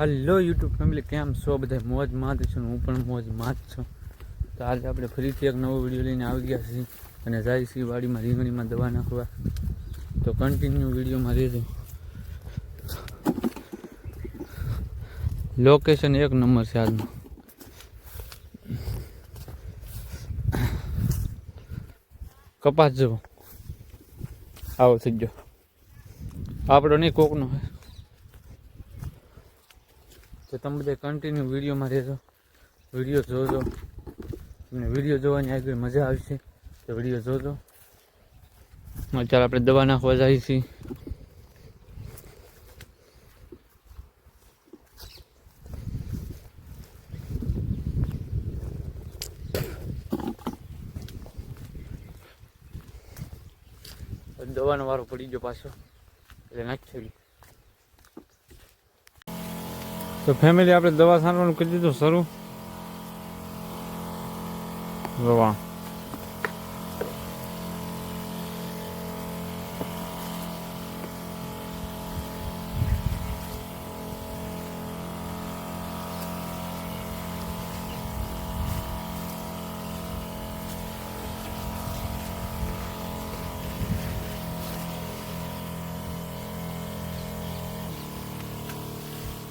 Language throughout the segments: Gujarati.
હલો યુટ્યુબ ફેમિલી, કેમ છો? બધા મોજ માત છો હું પણ મોજ માત છું. તો આજે આપણે ફરીથી એક નવો વીડિયો લઈને આવી ગયા છીએ અને જાય છીએ વાડીમાં રીંગણીમાં દવા નાખવા. તો કન્ટિન્યુ વિડીયોમાં રહેજો. લોકેશન એક નંબર છે આજનું. કપાસ જવો આવો થઈ ગયો. આપણો નહીં કોકનો હોય. તો તમે બધા કન્ટિન્યુ વિડીયોમાં રહેજો. વીડિયો જોજો. તમને વીડિયો જોવાની આગળ મજા આવશે તો વીડિયો જોજો. અત્યારે આપણે દવા નાખવા જઈએ છીએ. દવાનો વારો પડી ગયો પાછો. એટલે નાખી તો ફેમિલી આપણે દવા સારવાનું કરી દીધું શરૂ? દવા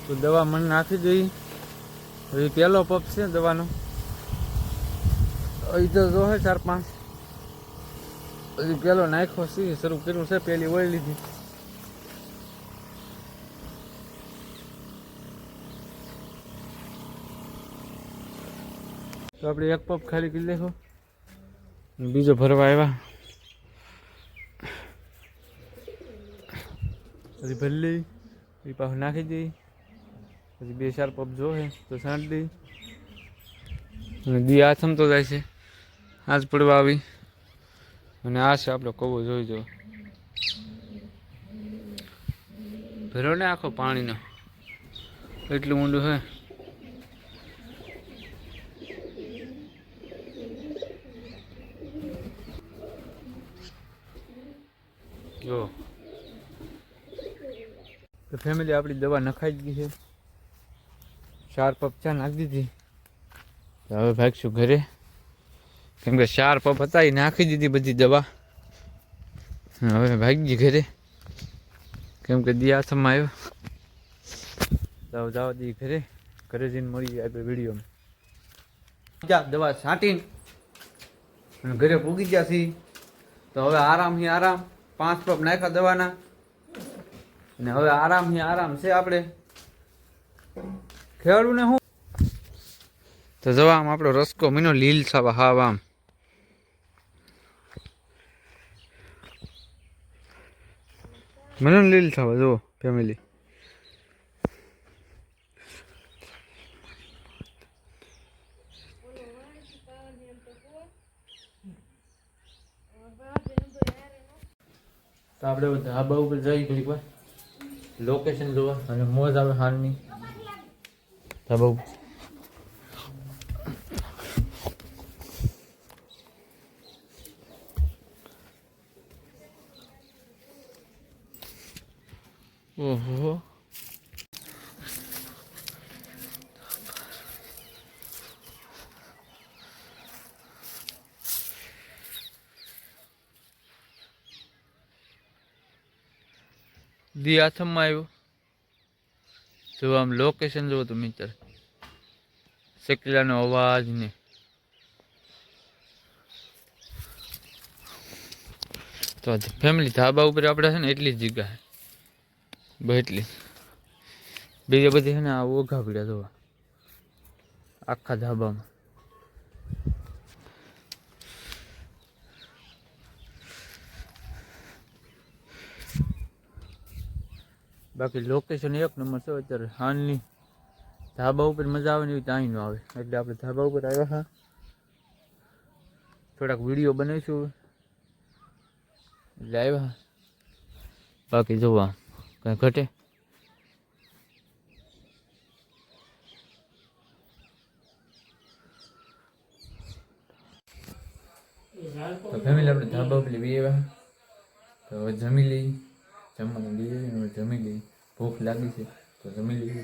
તો દવા મને નાખી દઈ. હવે પહેલો પપ છે દવાનો. અહીં તો જો ચાર પાંચ. હજી પહેલો નાખ્યો છે શરૂ કર્યું છે, પહેલી ઓળી લીધી. તો આપણે એક પપ ખાલી કરી લેખો બીજો ભરવા આવ્યા. હજી ભરી લઈ. પાછું નાખી દઈ. પછી બે ચાર પપ જોવે તો શાંતિ. અને દી આથમતો જાય છે. આજ પડવા આવી. અને આ છે આપણો કવો જોઈ જો. ભરો ને આખો પાણીનો. એટલું ઊંડું હે. જો. તો ફેમિલી આપણી દવા નખાઈ જ ગઈ છે. ચાર પપ ચા નાખી દીધી. હવે ભાગશું ઘરે. કેમ કે ચાર પપ હતા, એ નાખી દીધી બધી દવા. હવે ભાગી ઘરે. કેમ કે દી આસમમાં આવ્યો. જાઓ જાઓ દી ઘરે. ઘરે જઈને મળી આગળ વિડીયોમાં. જા, દવા છાંટીને. ઘરે પૂગી ગયા છીએ. તો હવે આરામથી આરામ. પાંચ પપ નાખ્યા દવાના. અને હવે આરામથી આરામ છે આપણે. ખેડૂને શું તો જવા આમ આપણો રસકો મીનો લીલ થવા હાવ આમ. મને લીલ થવા જો ફેમિલી તો આપણે બધા ધાબા ઉપર જઈ ઘડીક વાર. લોકેશન જોવા. અને મોજ આવે હાલની. ધાબા ઉપર ઓહો દી હાથમાં આવ્યો જો આમ લોકેશન જુઓ તો મિત્ર શેકલાનો અવાજ ને. તો ફેમિલી ધાબા ઉપર આપણે છે ને એટલી જ જગ્યા છે. એટલી. બીજા બધી છે ને આ ઓઘા પડ્યા જોવા. આખા ધાબામાં. બાકી લોકેશન એક નંબર છે, અત્યારે હાલની ધાબા ઉપર મજા આવે ને એવી ત્યાં ન આવે. એટલે આપણે ધાબા ઉપર આવ્યા હા. થોડાક વીડિયો બનાવીશું એટલે આવ્યા બાકી જોવા કઈ ઘટે. તો ફેમિલી આપણે ધાબા ઉપર બી આવ્યા તો હવે જમી લઈ જમવાનું લઈ જમી લઈ ભૂખ લાગી છે તો જમી લઈએ.